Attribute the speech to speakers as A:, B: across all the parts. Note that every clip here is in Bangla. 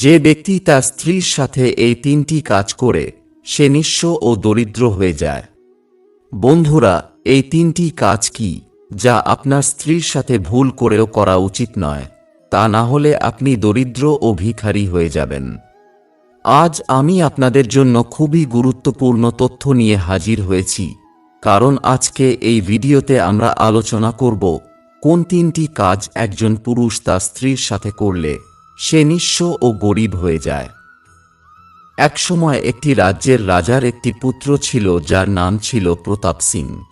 A: যে ব্যক্তি তার স্ত্রীর সাথে এই তিনটি কাজ করে, সে নিঃস্ব ও দরিদ্র হয়ে যায়। বন্ধুরা, এই তিনটি কাজ কি যা আপনার স্ত্রীর সাথে ভুল করেও করা উচিত নয়? তা না হলে আপনি দরিদ্র ও ভিখারি হয়ে যাবেন। আজ আমি আপনাদের জন্য খুবই গুরুত্বপূর্ণ তথ্য নিয়ে হাজির হয়েছি, কারণ আজকে এই ভিডিওতে আমরা আলোচনা করব, কোন তিনটি কাজ একজন পুরুষ তার স্ত্রীর সাথে করলে সে নিঃস্ব ও গরিব হয়ে যায়। একসময় একটি রাজ্যের রাজার একটি পুত্র ছিল, যার নাম ছিল প্রতাপ সিং।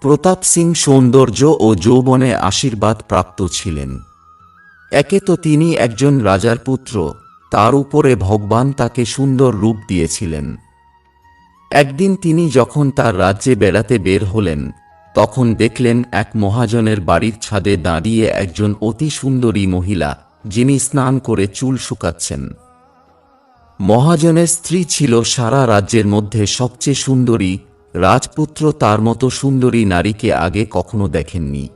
A: প্রতাপ সিং সৌন্দর্য ও যৌবনে আশীর্বাদ প্রাপ্ত ছিলেন। একে তো তিনি একজন রাজার পুত্র, তার উপরে ভগবান তাকে সুন্দর রূপ দিয়েছিলেন। একদিন তিনি যখন তার রাজ্যে বেড়াতে বের হলেন, তখন দেখলেন এক মহাজনের বাড়ির ছাদে দাঁড়িয়ে একজন অতি সুন্দরী মহিলা যিনি স্নান করে চুল শুকাচ্ছেন। মহাজনের স্ত্রী ছিল সারা রাজ্যের মধ্যে সবচেয়ে সুন্দরী, রাজপুত্র তার মতো সুন্দরী নারীকে আগে কখনো দেখেননি।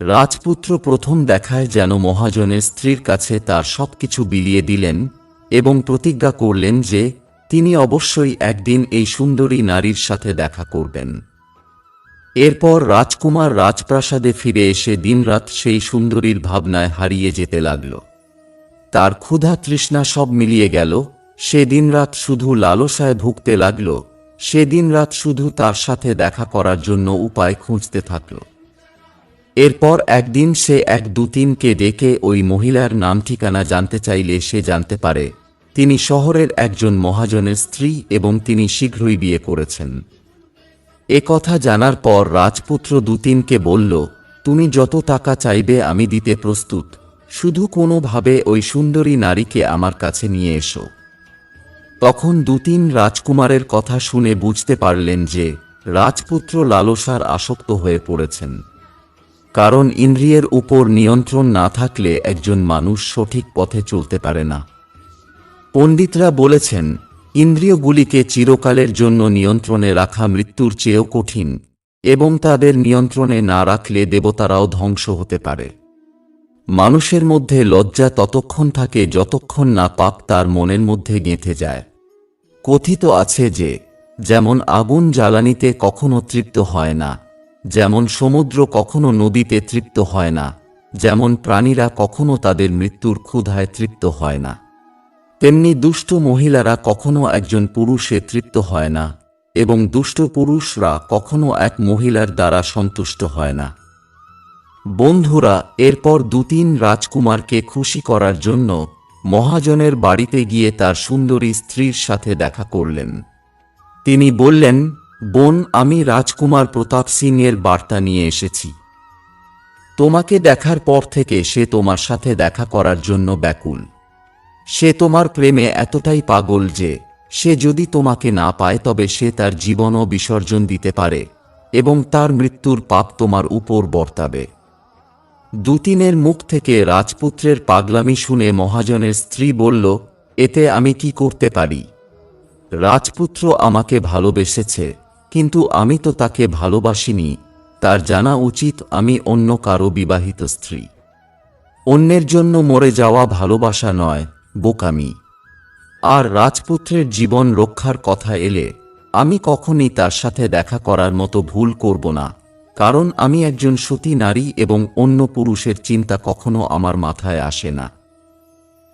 A: রাজপুত্র প্রথম দেখায় যেন মহাজনের স্ত্রীর কাছে তার সবকিছু বিলিয়ে দিলেন এবং প্রতিজ্ঞা করলেন যে তিনি অবশ্যই একদিন এই সুন্দরী নারীর সাথে দেখা করবেন। এরপর রাজকুমার রাজপ্রাসাদে ফিরে এসে দিনরাত সেই সুন্দরীর ভাবনায় হারিয়ে যেতে লাগল। তার ক্ষুধা তৃষ্ণা সব মিলিয়ে গেল, সে দিনরাত শুধু লালসায় ভুগতে লাগল, সে দিনরাত শুধু তার সাথে দেখা করার জন্য উপায় খুঁজতে থাকল। এরপর একদিন সে এক দুতিনকে ডেকে ওই মহিলার নাম ঠিকানা জানতে চাইলে সে জানতে পারে, তিনি শহরের একজন মহাজনের স্ত্রী এবং তিনি শীঘ্রই বিয়ে করেছেন। এ কথা জানার পর রাজপুত্র দুতিনকে বলল, তুমি যত টাকা চাইবে আমি দিতে প্রস্তুত। শুধু কোনোভাবে ওই সুন্দরী নারীকে আমার কাছে নিয়ে এসো তখন দুতিন রাজকুমারের কথা শুনে বুঝতে পারলেন যে, রাজপুত্র লালসার আসক্ত হয়ে পড়েছেন। কারণ ইন্দ্রিয়ের উপর নিয়ন্ত্রণ না থাকলে একজন মানুষ সঠিক পথে চলতে পারে না। পণ্ডিতরা বলেছেন ইন্দ্রিয়গুলিকে চিরকালের জন্য নিয়ন্ত্রণে রাখা মৃত্যুর চেয়েও কঠিন, এবং তাদের নিয়ন্ত্রণে না রাখলে দেবতারাও ধ্বংস হতে পারে। মানুষের মধ্যে লজ্জা ততক্ষণ থাকে যতক্ষণ না পাপ তার মনের মধ্যে গেঁথে যায়। কথিত আছে যে, যেমন আগুন জ্বালানিতে কখনো তৃপ্ত হয় না, যেমন সমুদ্র কখনো নদীতে তৃপ্ত হয় না, যেমন প্রাণীরা কখনো তাদের মৃত্যুর ক্ষুধায় তৃপ্ত হয় না। তেমনি দুষ্ট মহিলারা কখনো একজন পুরুষে তৃপ্ত হয় না, এবং দুষ্ট পুরুষরা কখনো এক মহিলার দ্বারা সন্তুষ্ট হয় না। বন্ধুরা, এরপর দুতিন রাজকুমারকে খুশি করার জন্য মহাজনের বাড়িতে গিয়ে তার সুন্দরী স্ত্রীর সাথে দেখা করলেন। তিনি বললেন, বোন, আমি রাজকুমার প্রতাপ সিং এর বার্তা নিয়ে এসেছি। তোমাকে দেখার পর থেকে সে তোমার সাথে দেখা করার জন্য ব্যাকুল। সে তোমার প্রেমে এতটাই পাগল যে, সে যদি তোমাকে না পায় তবে সে তার জীবনও বিসর্জন দিতে পারে, এবং তার মৃত্যুর পাপ তোমার উপর বর্তাবে। দুতিনের মুখ থেকে রাজপুত্রের পাগলামি শুনে মহাজনের স্ত্রী বলল, এতে আমি কি করতে পারি? রাজপুত্র আমাকে ভালোবেসেছে, কিন্তু আমি তো তাকে ভালোবাসিনি। তার জানা উচিত আমি অন্য কারও বিবাহিত স্ত্রী। অন্যের জন্য মরে যাওয়া ভালোবাসা নয় বোকামি। আর রাজপুত্রের জীবন রক্ষার কথা এলে আমি কখনই তার সাথে দেখা করার মতো ভুল করব না, কারণ আমি একজন সতী নারী এবং অন্য পুরুষের চিন্তা কখনো আমার মাথায় আসে না।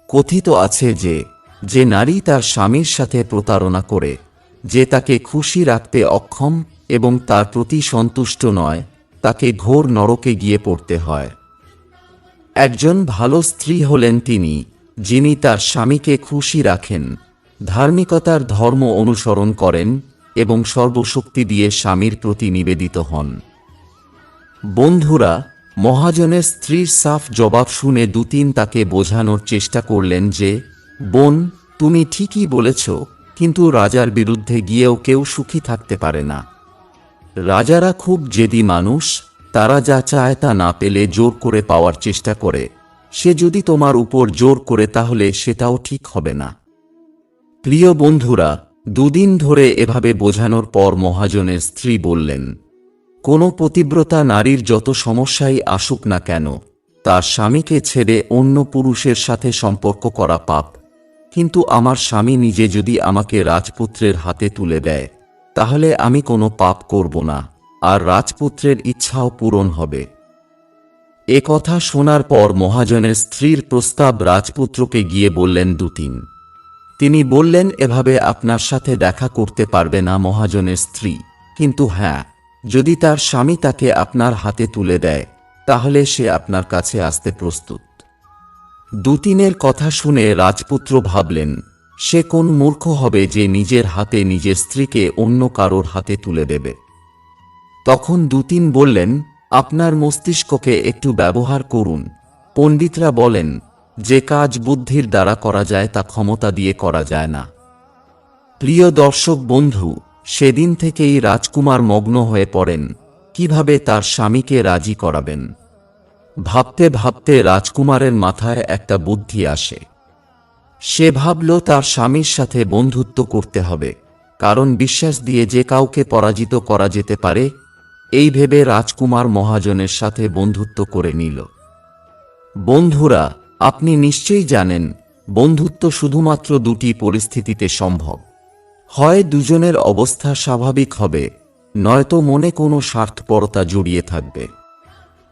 A: কথিত আছে যে যে নারী তার স্বামীর সাথে প্রতারণা করে, যে তাকে খুশি রাখতে অক্ষম এবং তার প্রতি সন্তুষ্ট নয়, তাকে ঘোর নরকে গিয়ে পড়তে হয়। একজন ভালো স্ত্রী হলেন তিনি যিনি তার স্বামীকে খুশি রাখেন, ধার্মিকতার ধর্ম অনুসরণ করেন এবং সর্বশক্তি দিয়ে স্বামীর প্রতি নিবেদিত হন। বন্ধুরা, মহাজনের স্ত্রীর সাফ জবাব শুনে দুতিন তাকে বোঝানোর চেষ্টা করলেন যে, বোন, তুমি ঠিকই বলেছ, কিন্তু রাজার বিরুদ্ধে গিয়েও কেউ সুখী থাকতে পারে না। রাজারা খুব জেদি মানুষ, তারা যা চায় তা না পেলে জোর করে পাওয়ার চেষ্টা করে। সে যদি তোমার উপর জোর করে তাহলে সেটাও ঠিক হবে না। প্রিয় বন্ধুরা, দুদিন ধরে এভাবে বোঝানোর পর মহাজনের স্ত্রী বললেন, কোনো পতিব্রতা নারীর যত সমস্যাই আসুক না কেন, তার স্বামীকে ছেড়ে অন্য পুরুষের সাথে সম্পর্ক করা পাপ। কিন্তু আমার স্বামী নিজে যদি আমাকে রাজপুত্রের হাতে তুলে দেয়, তাহলে আমি কোনো পাপ করব না, আর রাজপুত্রের ইচ্ছাও পূরণ হবে। কথা শোনার পর মহাজনের স্ত্রীর প্রস্তাব রাজপুত্রকে গিয়ে বললেন দুতিন। তিনি বললেন, এভাবে আপনার সাথে দেখা করতে পারবে না মহাজনের স্ত্রী। কিন্তু হ্যাঁ যদি তার স্বামী তাকে আপনার হাতে তুলে দেয়, তাহলে সে আপনার কাছে আসতে প্রস্তুত। দুতিনের কথা শুনে রাজপুত্র ভাবলেন, সে কোন মূর্খ হবে যে নিজের হাতে নিজের স্ত্রীকে অন্য কারোর হাতে তুলে দেবে? তখন দুতিন বললেন আপনার মস্তিষ্ককে একটু ব্যবহার করুন। পণ্ডিতরা বলেন, যে কাজ বুদ্ধির দ্বারা করা যায় তা ক্ষমতা দিয়ে করা যায় না। প্রিয় দর্শক বন্ধু, সেদিন থেকেই রাজকুমার মগ্ন হয়ে পড়েন, কীভাবে তার স্বামীকে রাজি করাবেন? ভাবতে ভাবতে রাজকুমারের মাথায় একটা বুদ্ধি আসে। সে ভাবল তার স্বামীর সাথে বন্ধুত্ব করতে হবে, কারণ বিশ্বাস দিয়ে যে কাউকে পরাজিত করা যেতে পারে এই ভেবে রাজকুমার মহাজনের সাথে বন্ধুত্ব করে নিল। বন্ধুরা, আপনি নিশ্চয়ই জানেন, বন্ধুত্ব শুধুমাত্র দুটি পরিস্থিতিতে সম্ভব। হয় দুজনের অবস্থা স্বাভাবিক হবে, নয়তো মনে কোনো স্বার্থপরতা জড়িয়ে থাকবে।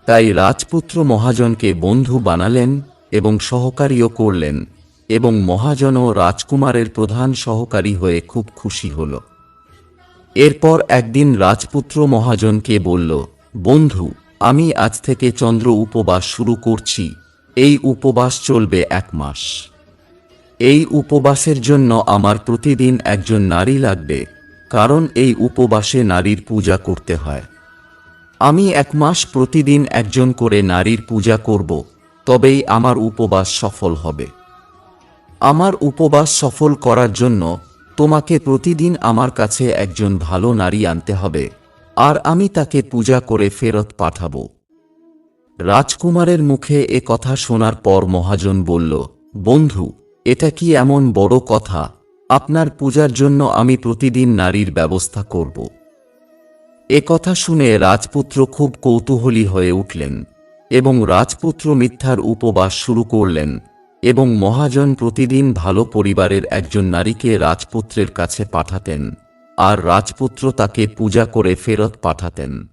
A: তাই রাজপুত্র মহাজনকে বন্ধু বানালেন এবং সহকারীও করলেন এবং মহাজনও রাজকুমারের প্রধান সহকারী হয়ে খুব খুশি হল। এরপর একদিন রাজপুত্র মহাজনকে বলল, বন্ধু, আমি আজ থেকে চন্দ্র উপবাস শুরু করছি। এই উপবাস চলবে এক মাস। এই উপবাসের জন্য আমার প্রতিদিন একজন নারী লাগবে, কারণ এই উপবাসে নারীর পূজা করতে হয়। আমি এক মাস প্রতিদিন একজন করে নারীর পূজা করব, তবেই আমার উপবাস সফল হবে। আমার উপবাস সফল করার জন্য তোমাকে প্রতিদিন আমার কাছে একজন ভালো নারী আনতে হবে, আর আমি তাকে পূজা করে ফেরত পাঠাব। রাজকুমারের মুখে এ কথা শোনার পর মহাজন বলল, বন্ধু, এটা কি এমন বড় কথা? আপনার পূজার জন্য আমি প্রতিদিন নারীর ব্যবস্থা করব এ কথা শুনে রাজপুত্র খুব কৌতূহলী হয়ে উঠলেন এবং রাজপুত্র মিথ্যার উপবাস শুরু করলেন। এবং মহাজন প্রতিদিন ভালো পরিবারের একজন নারীকে রাজপুত্রের কাছে পাঠাতেন, আর রাজপুত্র তাকে পূজা করে ফেরত পাঠাতেন।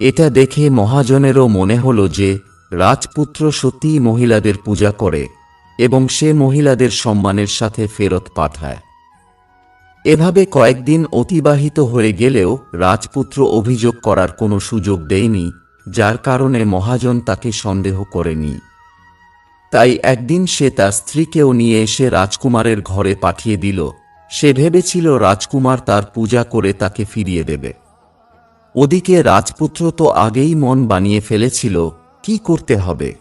A: এটা দেখে মহাজনেরও মনে হল যে, রাজপুত্র সত্যিই মহিলাদের পূজা করে, এবং সে মহিলাদের সম্মানের সাথে ফেরত পাঠায়। এভাবে কয়েকদিন অতিবাহিত হয়ে গেলেও রাজপুত্র অভিযোগ করার কোনো সুযোগ দেয়নি, যার কারণে মহাজন তাকে সন্দেহ করেনি। তাই একদিন সে তার স্ত্রীকেও নিয়ে এসে রাজকুমারের ঘরে পাঠিয়ে দিল। সে ভেবেছিল রাজকুমার তার পূজা করে তাকে ফিরিয়ে দেবে। ওদিকে রাজপুত্র তো আগেই মন বানিয়ে ফেলেছিল, কি করতে হবে?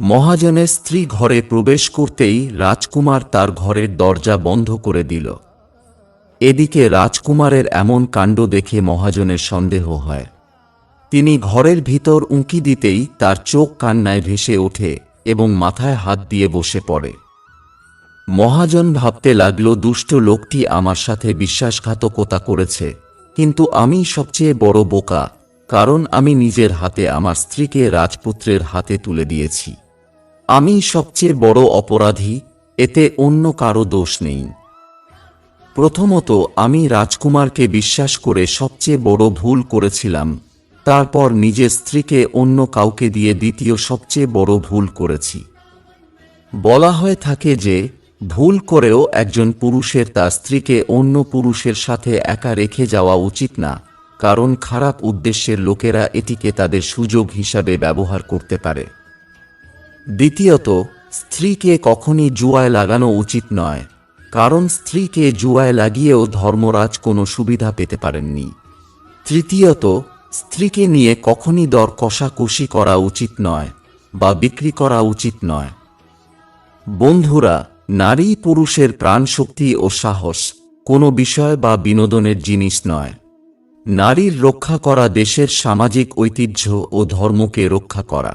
A: মহাজনের স্ত্রী ঘরে প্রবেশ করতেই রাজকুমার তার ঘরের দরজা বন্ধ করে দিল। এদিকে রাজকুমারের এমন কাণ্ড দেখে মহাজনের সন্দেহ হয়। তিনি ঘরের ভিতর উঁকি দিতেই তার চোখ কান্নায় ভেসে ওঠে। এবং মাথায় হাত দিয়ে বসে পড়ে। মহাজন ভাবতে লাগল, দুষ্ট লোকটি আমার সাথে বিশ্বাসঘাতকতা করেছে, কিন্তু আমি সবচেয়ে বড় বোকা, কারণ আমি নিজের হাতে আমার স্ত্রীকে রাজপুত্রের হাতে তুলে দিয়েছি। আমি সবচেয়ে বড় অপরাধী, এতে অন্য কারও দোষ নেই। প্রথমত, আমি রাজকুমারকে বিশ্বাস করে সবচেয়ে বড় ভুল করেছিলাম তারপর নিজের স্ত্রীকে অন্য কাউকে দিয়ে দ্বিতীয় সবচেয়ে বড় ভুল করেছি। বলা হয়ে থাকে যে, ভুল করেও একজন পুরুষের তার স্ত্রীকে অন্য পুরুষের সাথে একা রেখে যাওয়া উচিত না, কারণ খারাপ উদ্দেশ্যের লোকেরা এটিকে তাদের সুযোগ হিসাবে ব্যবহার করতে পারে। দ্বিতীয়ত, স্ত্রীকে কখনই জুয়ায় লাগানো উচিত নয়, কারণ স্ত্রীকে জুয়ায় লাগিয়েও ধর্মরাজ কোনো সুবিধা পেতে পারেননি। তৃতীয়ত স্ত্রীকে নিয়ে কখনই দর কষাকষি করা উচিত নয় বা বিক্রি করা উচিত নয়। বন্ধুরা, নারী পুরুষের প্রাণশক্তি ও সাহস কোনো বিষয় বা বিনোদনের জিনিস নয়। নারীর রক্ষা করা দেশের সামাজিক ঐতিহ্য ও ধর্মকে রক্ষা করা।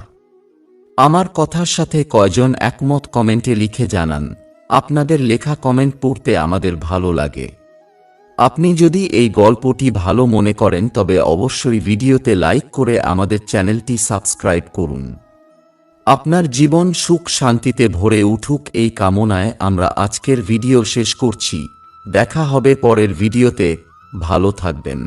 A: আমার কথার সাথে কয়জন একমত কমেন্টে লিখে জানান। আপনাদের লেখা কমেন্ট পড়তে আমাদের ভালো লাগে। আপনি যদি এই গল্পটি ভালো মনে করেন, তবে অবশ্যই ভিডিওতে লাইক করে আমাদের চ্যানেলটি সাবস্ক্রাইব করুন। আপনার জীবন সুখ শান্তিতে ভরে উঠুক এই কামনায় আমরা আজকের ভিডিও শেষ করছি। দেখা হবে পরের ভিডিওতে। ভালো থাকবেন।